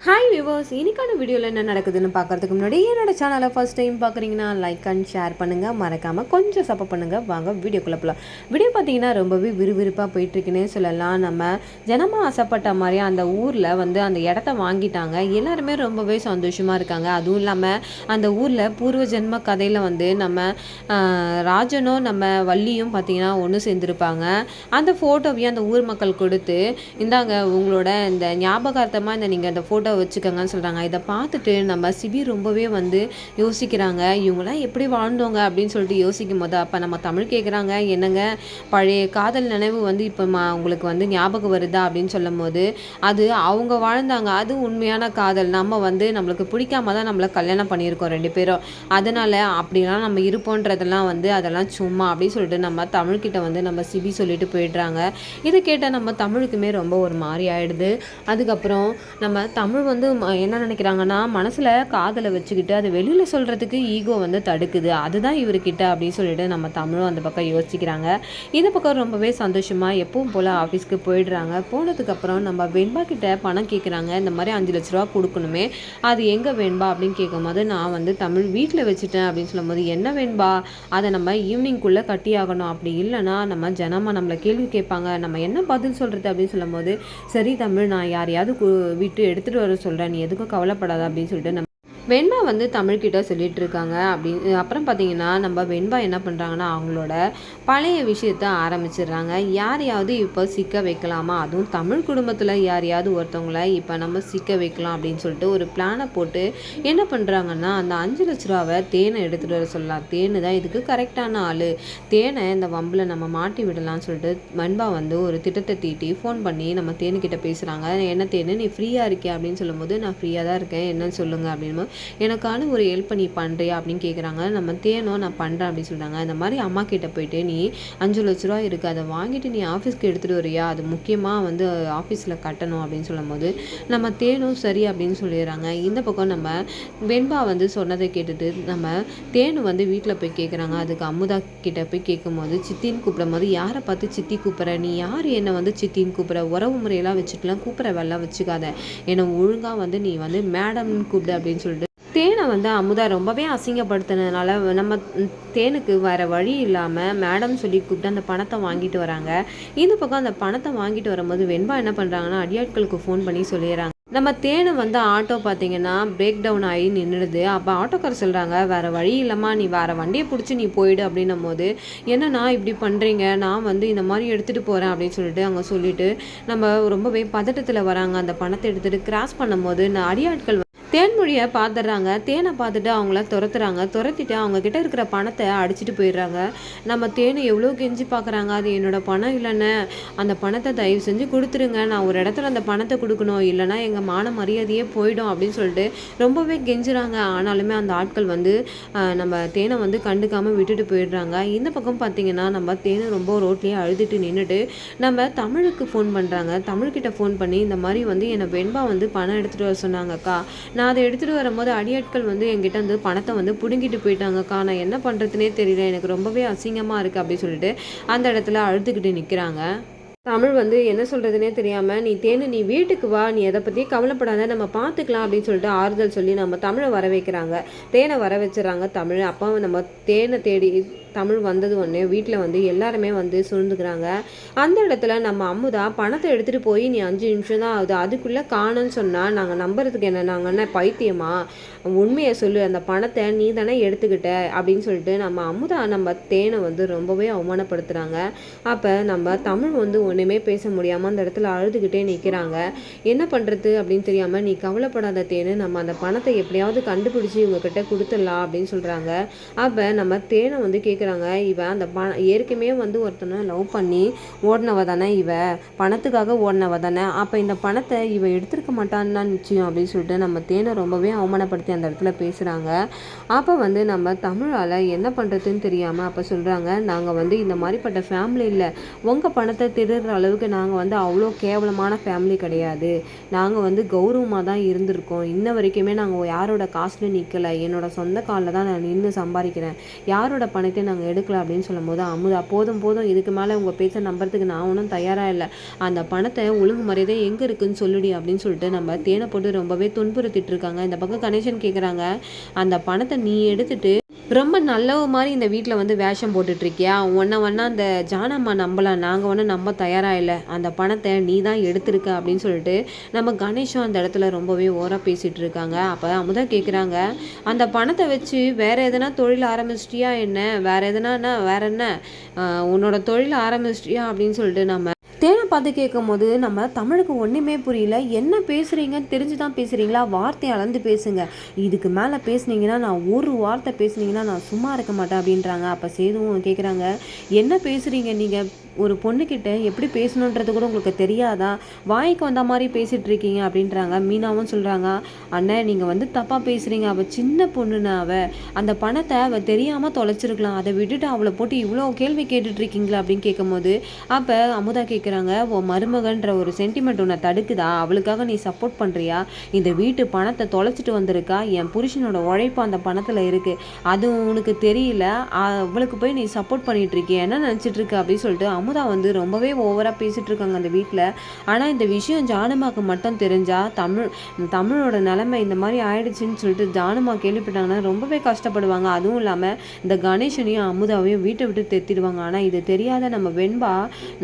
Hi viewers இன்றைக்கான வீடியோவில் என்ன நடக்குதுன்னு பார்க்கறதுக்கு முன்னாடி என்னோட சேனலை ஃபர்ஸ்ட் டைம் பார்க்குறீங்கன்னா லைக் அண்ட் ஷேர் பண்ணுங்கள் மறக்காமல் கொஞ்சம் சப்போர்ட் பண்ணுங்கள் வாங்க வீடியோக்குள்ளே போகலாம் வீடியோ பார்த்தீங்கன்னா ரொம்பவே விறுவிறுப்பாக போயிட்டுருக்குன்னே சொல்லலாம். நம்ம ஜனமாக ஆசைப்பட்ட மாதிரி அந்த ஊரில் வந்து அந்த இடத்த வாங்கிட்டாங்க. எல்லாருமே ரொம்பவே சந்தோஷமாக இருக்காங்க. அதுவும் இல்லாமல் அந்த ஊரில் பூர்வ ஜென்ம கதையில் வந்து நம்ம ராஜனும் நம்ம வள்ளியும் பார்த்தீங்கன்னா ஒன்று சேர்ந்துருப்பாங்க. அந்த ஃபோட்டோவையும் அந்த ஊர் மக்கள் கொடுத்து இந்தாங்க உங்களோட இந்த ஞாபகார்த்தமாக இந்த நீங்கள் அந்த ஃபோட்டோ வச்சுக்கோங்கன்னு சொல்கிறாங்க இதை பார்த்துட்டு நம்ம சிபி ரொம்பவே வந்து யோசிக்கிறாங்க. இவங்களாம் எப்படி வாழ்ந்தோங்க அப்படின்னு சொல்லிட்டு யோசிக்கும் போது அப்போ நம்ம தமிழ் கேட்குறாங்க என்னங்க? பழைய காதல் நினைவு வந்து இப்போ மா உங்களுக்கு வந்து ஞாபகம் வருதா அப்படின்னு சொல்லும் போது அது அவங்க வாழ்ந்தாங்க. அது உண்மையான காதல். நம்ம வந்து நம்மளுக்கு பிடிக்காம தான் நம்மளை கல்யாணம் பண்ணியிருக்கோம் ரெண்டு பேரும். அதனால் அப்படிலாம் நம்ம இருப்போன்றதெல்லாம் வந்து அதெல்லாம் சும்மா அப்படின்னு சொல்லிட்டு நம்ம தமிழ்கிட்ட வந்து நம்ம சிபி சொல்லிட்டு போயிடுறாங்க. இதை கேட்டால் நம்ம தமிழுக்குமே ரொம்ப ஒரு மாதிரி ஆயிடுது. அதுக்கப்புறம் நம்ம தமிழ் தமிழ் வந்து ம- என்ன நினைக்கிறாங்கன்னா மனசில் காதலை வச்சுக்கிட்டு அதை வெளியில் சொல்கிறதுக்கு ஈகோ வந்து தடுக்குது. அதுதான் இவர்கிட்ட அப்படின்னு சொல்லிட்டு நம்ம தமிழும் அந்த பக்கம் யோசிக்கிறாங்க. இந்த பக்கம் ரொம்பவே சந்தோஷமாக எப்பவும் போல் ஆஃபீஸ்க்கு போயிடுறாங்க. போனதுக்கப்புறம் நம்ம வெண்பா கிட்ட பணம் கேட்குறாங்க இந்த மாதிரி அஞ்சு லட்ச ரூபா கொடுக்கணுமே. அது எங்கே வேண்பா அப்படின்னு கேட்கும்போது நான் வந்து தமிழ் வீட்டில் வச்சுட்டேன் அப்படின்னு சொல்லும்போது என்ன வேண்பா? அதை நம்ம ஈவினிங்குள்ளே கட்டி ஆகணும். அப்படி இல்லைன்னா நம்ம ஜனமாக நம்மளை கேள்வி கேட்பாங்க. நம்ம என்ன பதில் சொல்கிறது அப்படின்னு சொல்லும்போது சரி தமிழ் நான் யாரையாவது கு- விட்டு எடுத்துகிட்டு அவர் சொல்கிறேன் நீ எதுக்கும் கவலைப்படாத அப்படின்னு சொல்லிட்டு நம்ம வெண்பா வந்து தமிழ்கிட்ட சொல்லிட்டு இருக்காங்க அப்படின்னு அப்புறம் பார்த்தீங்கன்னா நம்ம வெண்பா என்ன பண்ணுறாங்கன்னா அவங்களோட பழைய விஷயத்த ஆரம்பிச்சிடுறாங்க. யாரையாவது இப்போ சிக்க வைக்கலாமா? அதுவும் தமிழ் குடும்பத்தில் யாரையாவது ஒருத்தவங்கள இப்போ நம்ம சிக்க வைக்கலாம் அப்படின்னு சொல்லிட்டு ஒரு பிளானை போட்டு என்ன பண்ணுறாங்கன்னா அந்த அஞ்சு லட்ச ரூபாவை தேனை எடுத்துகிட்டு வர சொல்லலாம். தேனு தான் இதுக்கு கரெக்டான ஆள். தேனை இந்த வம்பில் நம்ம மாட்டி விடலாம்னு சொல்லிட்டு வெண்பா வந்து ஒரு திட்டத்தை தீட்டி ஃபோன் பண்ணி நம்ம தேனுக்கிட்ட பேசுகிறாங்க என்ன தேனு நீ ஃப்ரீயாக இருக்கே அப்படின்னு சொல்லும்போது நான் ஃப்ரீயாக தான் இருக்கேன். என்னன்னு சொல்லுங்கள் அப்படின்னு எனக்கான ஒரு ஹெல்ப் நீ பண்ணுறியா அப்படின்னு கேட்குறாங்க நம்ம தேனோ நான் பண்ணுறேன் அப்படின்னு சொல்கிறாங்க இந்த மாதிரி அம்மா கிட்டே போயிட்டு நீ அஞ்சு லட்ச ரூபா இருக்குது அதை வாங்கிட்டு நீ ஆஃபீஸ்க்கு எடுத்துகிட்டு வரியா? அது முக்கியமாக வந்து ஆஃபீஸில் கட்டணும். அப்படின்னு சொல்லும்போது நம்ம தேனும் சரி அப்படின்னு சொல்லிடுறாங்க. இந்த பக்கம் நம்ம வெண்பா வந்து சொன்னதை கேட்டுட்டு நம்ம தேனு வந்து வீட்டில் போய் கேட்குறாங்க அதுக்கு அமுதா கிட்ட போய் கேட்கும்போது சித்தின்னு கூப்பிடும் போது யாரை பார்த்து சித்தி கூப்பிட்ற? நீ யார்? என்னை வந்து சித்தின்னு கூப்பிட்ற? உறவு முறையெல்லாம் வச்சுக்கலாம் கூப்பிட்ற வெள்ளம் வச்சுக்காத. என்னை ஒழுங்காக வந்து நீ வந்து மேடம்னு கூப்பிடு அப்படின்னு சொல்லிட்டு தேனை வந்து அமுதா ரொம்பவே அசிங்கப்படுத்தினதுனால நம்ம தேனுக்கு வேறு வழி இல்லாமல் மேடம் சொல்லி கூப்பிட்டு அந்த பணத்தை வாங்கிட்டு வராங்க. இந்த பக்கம் அந்த பணத்தை வாங்கிட்டு வரும்போது வெண்பா என்ன பண்ணுறாங்கன்னா அடியாட்களுக்கு ஃபோன் பண்ணி சொல்லிடுறாங்க. நம்ம தேனு வந்து ஆட்டோ பார்த்தீங்கன்னா பிரேக் டவுன் ஆகி நின்றுடுது அப்போ ஆட்டோக்கார் சொல்கிறாங்க வேறு வழி இல்லைம்மா நீ வேறு வண்டியை பிடிச்சி நீ போயிடு அப்படின்னும் போது என்னண்ணா இப்படி பண்ணுறீங்க நான் வந்து இந்த மாதிரி எடுத்துகிட்டு போகிறேன் அப்படின்னு சொல்லிட்டு அங்கே சொல்லிவிட்டு நம்ம ரொம்பவே பதட்டத்தில் வராங்க. அந்த பணத்தை எடுத்துகிட்டு கிராஸ் பண்ணும்போது நான் அடியாட்கள் தேன்மொழியை பார்த்துடுறாங்க தேனை பார்த்துட்டு அவங்கள துரத்துறாங்க. துரத்திட்டு அவங்க கிட்ட இருக்கிற பணத்தை அடிச்சிட்டு போயிடுறாங்க. நம்ம தேனை எவ்வளோ கெஞ்சி பார்க்குறாங்க அது என்னோட பணம் இல்லைன்னு. அந்த பணத்தை தயவு செஞ்சு கொடுத்துருங்க. நான் ஒரு இடத்துல அந்த பணத்தை கொடுக்கணும். இல்லைன்னா எங்கள் மான மரியாதையே போயிடும் அப்படின்னு சொல்லிட்டு ரொம்பவே கெஞ்சுறாங்க. ஆனாலுமே அந்த ஆட்கள் வந்து நம்ம தேனை வந்து கண்டுக்காமல் விட்டுட்டு போயிடுறாங்க. இந்த பக்கம் பார்த்தீங்கன்னா நம்ம தேனை ரொம்ப ரோட்லேயே அழுதுட்டு நின்றுட்டு நம்ம தமிழுக்கு ஃபோன் பண்ணுறாங்க தமிழ்கிட்ட ஃபோன் பண்ணி இந்த மாதிரி வந்து என்னை வெண்பா வந்து பணம் எடுத்துகிட்டு வர சொன்னாங்கக்கா நான் அதை எடுத்துகிட்டு வரும்போது அடியாட்கள் வந்து என்கிட்ட வந்து பணத்தை வந்து பிடுங்கிட்டு போயிட்டாங்கக்கா நான் என்ன பண்ணுறதுனே தெரியல. எனக்கு ரொம்பவே அசிங்கமாக இருக்குது அப்படின்னு சொல்லிட்டு அந்த இடத்துல அழுதுகிட்டு நிற்கிறாங்க தமிழ் வந்து என்ன சொல்கிறதுனே தெரியாமல் நீ தேனு நீ வீட்டுக்கு வா. நீ எதை பற்றியும் கவலைப்படாத. நம்ம பார்த்துக்கலாம் அப்படின்னு சொல்லிட்டு ஆறுதல் சொல்லி நம்ம தமிழை வர வைக்கிறாங்க. தேனை வர வச்சுறாங்க தமிழ். அப்போ நம்ம தேனை தேடி தமிழ் வந்தது ஒன்று வீட்டில் வந்து எல்லாருமே வந்து சூழ்ந்துக்கிறாங்க அந்த இடத்துல நம்ம அம்முதா பணத்தை எடுத்துகிட்டு போய் நீ அஞ்சு நிமிஷம் தான் ஆகுது அதுக்குள்ளே காணும்னு சொன்னால் நாங்கள் நம்புறதுக்கு என்ன நாங்கள் என்ன பைத்தியமா? உண்மையை சொல்லு அந்த பணத்தை நீ தானே எடுத்துக்கிட்ட? அப்படின்னு சொல்லிட்டு நம்ம அமுதா நம்ம தேனை வந்து ரொம்பவே அவமானப்படுத்துகிறாங்க அப்போ நம்ம தமிழ் வந்து ஒன்றுமே பேச முடியாமல் அந்த இடத்துல அழுதுகிட்டே நிற்கிறாங்க என்ன பண்ணுறது அப்படின்னு தெரியாமல் நீ கவலைப்படாத தேனு நம்ம அந்த பணத்தை எப்படியாவது கண்டுபிடிச்சி இவங்ககிட்ட கொடுத்துடலாம் அப்படின்னு சொல்கிறாங்க அப்போ நம்ம தேனை வந்து கேட்குறாங்க இவ அந்த பண ஏற்கனவே வந்து ஒருத்தனை லவ் பண்ணி ஓடினவ தானே இவ. பணத்துக்காக ஓடினவ தானே. அப்போ இந்த பணத்தை இவ எடுத்திருக்க மாட்டான்னு தான் நிச்சயம் அப்படின்னு சொல்லிட்டு நம்ம தேனை ரொம்பவே அவமானப்படுத்தி அந்த இடத்துல பேசுகிறாங்க அப்போ வந்து நம்ம தமிழால் என்ன பண்ணுறதுன்னு தெரியாமல் அப்போ சொல்கிறாங்க நாங்கள் வந்து இந்த மாதிரிப்பட்ட ஃபேமிலி இல்லை உங்கள் பணத்தை திருடுற அளவுக்கு நாங்கள் வந்து அவ்வளோ கேவலமான ஃபேமிலி கிடையாது. நாங்கள் வந்து கௌரவமாக தான் இருந்திருக்கோம். இன்ன வரைக்குமே நாங்கள் யாரோட காசுல நிற்கலை என்னோட சொந்த காலில் தான் நான் நின்று சம்பாதிக்கிறேன். யாரோட பணத்தை நாங்கள் எடுக்கல அப்படின்னு சொல்லும்போது அமுதா போதும் போதும். இதுக்கு மேலே உங்கள் பேச்சை நம்புறதுக்கு நான் ஒன்றும் தயாராக இல்லை. அந்த பணத்தை ஒழுங்கு மரியாதை எங்கே இருக்குன்னு சொல்லுடி அப்படின்னு சொல்லிட்டு நம்ம தேனை போட்டு ரொம்பவே துன்புறுத்திட்டு இருக்காங்க. இந்த பக்கம் கணேசன் கேட்குறாங்க அந்த பணத்தை நீ எடுத்துட்டு ரொம்ப நல்லவ மாதிரி இந்த வீட்டில் வந்து வேஷம் போட்டுட்ருக்கியா? உன்னை ஒன்றா அந்த ஜானம்மா நம்பலாம் நாங்கள் ஒன்றும் நம்ப தயாராக இல்லை. அந்த பணத்தை நீ தான் எடுத்திருக்க அப்படின்னு சொல்லிட்டு நம்ம கணேஷும் அந்த இடத்துல ரொம்பவே ஓராக பேசிகிட்டு இருக்காங்க அப்போ அமுதா கேட்குறாங்க அந்த பணத்தை வச்சு வேறு எதனா தொழில் ஆரம்பிச்சிட்டியா என்ன? வேறு எதனா வேற என்ன? உன்னோட தொழில் ஆரம்பிச்சிட்டியா அப்படின்னு சொல்லிட்டு நம்ம தேனை பார்த்து கேட்கும்போது நம்ம தமிழுக்கு ஒன்றுமே புரியல. என்ன பேசுகிறீங்கன்னு தெரிஞ்சு தான் பேசுகிறீங்களா வார்த்தையை அளந்து பேசுங்க. இதுக்கு மேலே பேசுனீங்கன்னா நான் ஒரு வார்த்தை பேசுனீங்கன்னா நான் சும்மா இருக்க மாட்டேன் அப்படின்றாங்க. அப்போ சேதுவும் கேட்குறாங்க என்ன பேசுகிறீங்க நீங்கள் ஒரு பொண்ணுக்கிட்ட எப்படி பேசணுன்றது கூட உங்களுக்கு தெரியாதா? வாய்க்கு வந்த மாதிரி பேசிகிட்டு இருக்கீங்க அப்படின்றாங்க. மீனாவும் சொல்கிறாங்க அண்ணன் நீங்கள் வந்து தப்பாக பேசுகிறீங்க அவள் சின்ன பொண்ணுன்னு அவள் அந்த பணத்தை அவள் தெரியாமல் தொலைச்சிருக்கலாம். அதை விட்டுட்டு அவளை போட்டு இவ்வளோ கேள்வி கேட்டுட்ருக்கீங்களா அப்படின்னு கேட்கும்போது அப்போ அமுதா கேட்குறாங்க உன் மருமகன்ற ஒரு சென்டிமெண்ட் உன்னை தடுக்குதா? அவளுக்காக நீ சப்போர்ட் பண்ணுறியா இந்த வீட்டு பணத்தை தொலைச்சிட்டு வந்திருக்கா? என் புருஷனோட உழைப்பு அந்த பணத்தில் இருக்குது அது உனக்கு தெரியல. அவளுக்கு போய் நீ சப்போர்ட் பண்ணிகிட்ருக்கிய என்ன நினச்சிட்டு அப்படின்னு சொல்லிட்டு அமுதா வந்து ரொம்பவே ஓவராக பேசிகிட்டு இருக்காங்க அந்த வீட்டில் ஆனால் இந்த விஷயம் ஜானுமாக்கு மட்டும் தெரிஞ்சால் தமிழ் தமிழோட நிலைமை இந்த மாதிரி ஆயிடுச்சுன்னு சொல்லிட்டு ஜானுமா கேள்விப்பட்டாங்கன்னா ரொம்பவே கஷ்டப்படுவாங்க. அதுவும் இல்லாமல் இந்த கணேசனையும் அமுதாவையும் வீட்டை விட்டு தெத்திடுவாங்க. ஆனால் இது தெரியாத நம்ம வெண்பா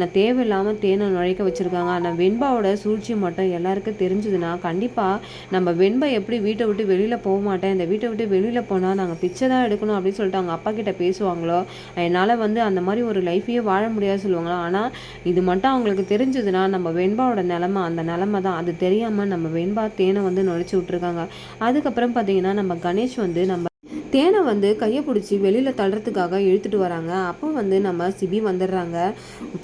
நான் தேவையில்லாமல் தேனை நுழைக்க வச்சுருக்காங்க. ஆனால் வெண்பாவோட சூழ்ச்சி மட்டும் எல்லாருக்கும் தெரிஞ்சதுன்னா கண்டிப்பாக நம்ம வெண்பா எப்படி வீட்டை விட்டு வெளியில் போக மாட்டேன் இந்த வீட்டை விட்டு வெளியில் போனால் நாங்கள் பிச்சை தான் எடுக்கணும் அப்படின்னு சொல்லிட்டு அவங்க அப்பா கிட்ட பேசுவாங்களோ என்னால் வந்து அந்த மாதிரி ஒரு லைஃபையே வாழ முடியாது சொல்லுவாங்களோ? ஆனால் இது மட்டும் அவங்களுக்கு தெரிஞ்சதுன்னா நம்ம வெண்பாவோட நிலமை அந்த நிலமை தான். அது தெரியாமல் நம்ம வெண்பா தேனை வந்து நுழைச்சி விட்ருக்காங்க அதுக்கப்புறம் பார்த்தீங்கன்னா நம்ம கணேஷ் வந்து நம்ம தேனை வந்து கையை பிடிச்சி வெளியில் தள்ளுறதுக்காக இழுத்துட்டு வராங்க. அப்போ வந்து நம்ம சிபி வந்துடுறாங்க.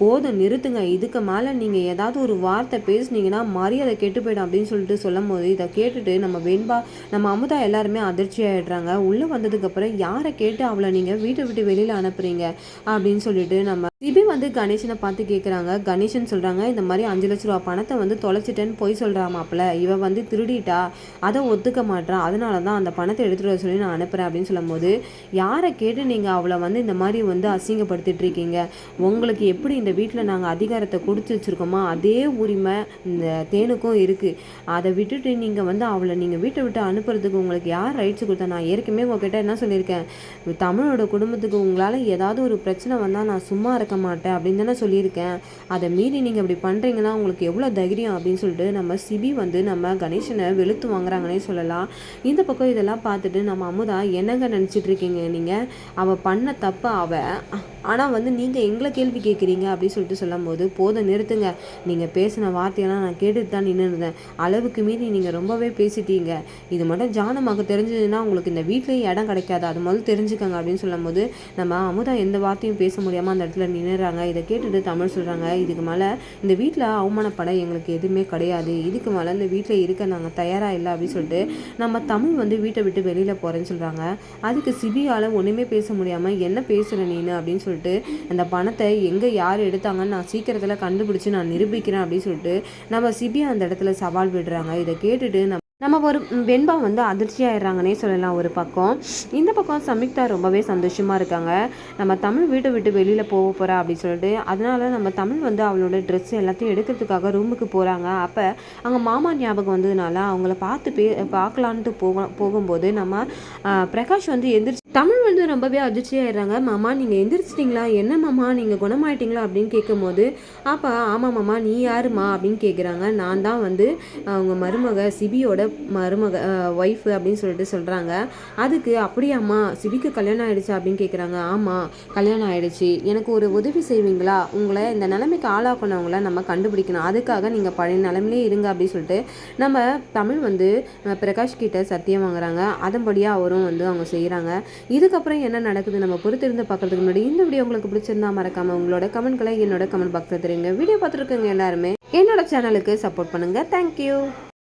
போதும் நிறுத்துங்க. இதுக்கு மேலே நீங்கள் ஏதாவது ஒரு வார்த்தை பேசுனீங்கன்னா மரியாதை கெட்டு போயிடும் அப்படின்னு சொல்லிட்டு சொல்லும் போது இதை கேட்டுட்டு நம்ம வெண்பா நம்ம அமுதா எல்லாருமே அதிர்ச்சி ஆகிடுறாங்க உள்ளே வந்ததுக்கப்புறம் யாரை கேட்டு அவளை நீங்கள் வீட்டை விட்டு வெளியில் அனுப்புறீங்க அப்படின்னு சொல்லிட்டு நம்ம சிபி வந்து கணேசனை பார்த்து கேட்குறாங்க கணேசன் சொல்கிறாங்க இந்த மாதிரி அஞ்சு லட்ச ரூபா பணத்தை வந்து தொலைச்சிட்டேன்னு போய் சொல்கிறா மாப்பிள்ள. இவ வந்து திருடிட்டா அதை ஒத்துக்க மாட்டான் அதனால தான் அந்த பணத்தை எடுத்துகிட்டு வர சொல்லி நான் அனுப்புகிறேன் அப்படின்னு அப்படின்னு சொல்லும்போது யாரை கேட்டு நீங்கள் அவளை வந்து இந்த மாதிரி வந்து அசிங்கப்படுத்திட்டு இருக்கீங்க உங்களுக்கு எப்படி இந்த வீட்டில் நாங்கள் அதிகாரத்தை கொடுத்து வச்சுருக்கோமோ அதே உரிமை இந்த தேனுக்கும் இருக்குது அதை விட்டுட்டு நீங்கள் வந்து அவளை நீங்கள் வீட்டை விட்டு அனுப்புறதுக்கு உங்களுக்கு யார் ரைட்ஸ் கொடுத்தா? நான் ஏற்கனவே உங்ககிட்ட என்ன சொல்லியிருக்கேன்? தமிழோட குடும்பத்துக்கு உங்களால் ஏதாவது ஒரு பிரச்சனை வந்தால் நான் சும்மா இருக்க மாட்டேன் அப்படின்னு தானே சொல்லியிருக்கேன். அதை மீறி நீங்கள் இப்படி பண்ணுறீங்கன்னா உங்களுக்கு எவ்வளோ தைரியம் அப்படின்னு சொல்லிட்டு நம்ம சிபி வந்து நம்ம கணேசனை வெளுத்து வாங்குறாங்கன்னே சொல்லலாம். இந்த பக்கம் இதெல்லாம் பார்த்துட்டு நம்ம அமுதா என்னங்க நினச்சிட்டு இருக்கீங்க நீங்கள் அவள் பண்ண தப்பு அவள் ஆனால் வந்து நீங்கள் எங்களை கேள்வி கேட்குறீங்க அப்படின்னு சொல்லிட்டு சொல்லும் போது போதும் நிறுத்துங்க. நீங்கள் பேசின வார்த்தையெல்லாம் நான் கேட்டுட்டு தான் நின்று இருந்தேன் அளவுக்கு மீறி நீங்கள் ரொம்பவே பேசிட்டீங்க. இது மட்டும் ஜானமாக தெரிஞ்சதுன்னா உங்களுக்கு இந்த வீட்லேயும் இடம் கிடைக்காது. அது முதல்ல தெரிஞ்சுக்கங்க அப்படின்னு சொல்லும் போது நம்ம அமுதா எந்த வார்த்தையும் பேச முடியாமல் அந்த இடத்துல நின்றுறாங்க இதை கேட்டுட்டு தமிழ் சொல்கிறாங்க இதுக்கு மேலே இந்த வீட்டில் அவமானப்பட எங்களுக்கு எதுவுமே கிடையாது. இதுக்கு மேலே இந்த வீட்டில் இருக்க நாங்கள் தயாராக இல்லை அப்படின்னு சொல்லிட்டு நம்ம தமிழ் வந்து வீட்டை விட்டு வெளியில் போகிறேன்னு சொல்கிறாங்க அதுக்கு சிபியால் ஒன்றுமே பேச முடியாமல் என்ன பேசுகிற நீனு? அப்படின்னு சொல்லிட்டு அந்த பணத்தை எங்கே யார் எடுத்தாங்கன்னு நான் சீக்கிரத்தில் கண்டுபிடிச்சி நான் நிரூபிக்கிறேன் அப்படின்னு சொல்லிட்டு நம்ம சிபி அந்த இடத்துல சவால் விடுறாங்க. இதை கேட்டுட்டு நம்ம ஒரு வெண்பா வந்து அதிர்ச்சி ஆயிடுறாங்கன்னே சொல்லலாம் ஒரு பக்கம். இந்த பக்கம் சமிக்தா ரொம்பவே சந்தோஷமாக இருக்காங்க. நம்ம தமிழ் வீட்டை விட்டு வெளியில் போக போகிறா அப்படின்னு சொல்லிட்டு அதனால நம்ம தமிழ் வந்து அவளோட ட்ரெஸ் எல்லாத்தையும் எடுக்கிறதுக்காக ரூமுக்கு போகிறாங்க அப்போ அங்கே மாமா ஞாபகம் வந்ததுனால அவங்கள பார்த்து பே பார்க்கலான்ட்டு போக போகும்போது நம்ம பிரகாஷ் வந்து எந்திரிச்சு தமிழ் வந்து ரொம்பவே அதிர்ச்சியாயிடுறாங்க. மாமா நீங்கள் எந்திரிச்சிட்டிங்களா? என்ன மாமா? நீங்கள் குணமாயிட்டீங்களா? அப்படின்னு கேட்கும்போது அப்போ ஆமாம் மாமா நீ யாருமா? அப்படின்னு கேட்குறாங்க நான் தான் வந்து அவங்க மருமக சிபியோட மருமக ஒய்ஃபு அப்படின்னு சொல்லிட்டு சொல்கிறாங்க அதுக்கு அப்படியாம்மா சிபிக்கு கல்யாணம் ஆகிடுச்சா அப்படின்னு கேட்குறாங்க ஆமாம் கல்யாணம் ஆகிடுச்சி எனக்கு ஒரு உதவி செய்வீங்களா? உங்களை இந்த நிலைமைக்கு ஆளாக்குனவங்கள நம்ம கண்டுபிடிக்கணும். அதுக்காக நீங்கள் பழைய நிலைமையிலே இருங்க அப்படின்னு சொல்லிட்டு நம்ம தமிழ் வந்து பிரகாஷ் கிட்ட சத்தியம் வாங்குறாங்க. அதன்படியாக அவரும் வந்து அவங்க செய்கிறாங்க இதுக்கப்புறம் என்ன நடக்குது? நம்ம பொறுத்திருந்து பார்க்குறதுக்கு முன்னாடி இந்த வீடியோ உங்களுக்கு பிடிச்சிருந்தா மறக்காமல் உங்களோட கமெண்ட்களை என்னோட கமெண்ட் பாக்ஸில் தெரியுங்க. வீடியோ பார்த்துருக்கோங்க எல்லாருமே என்னோட சேனலுக்கு சப்போர்ட் பண்ணுங்கள் தேங்க்யூ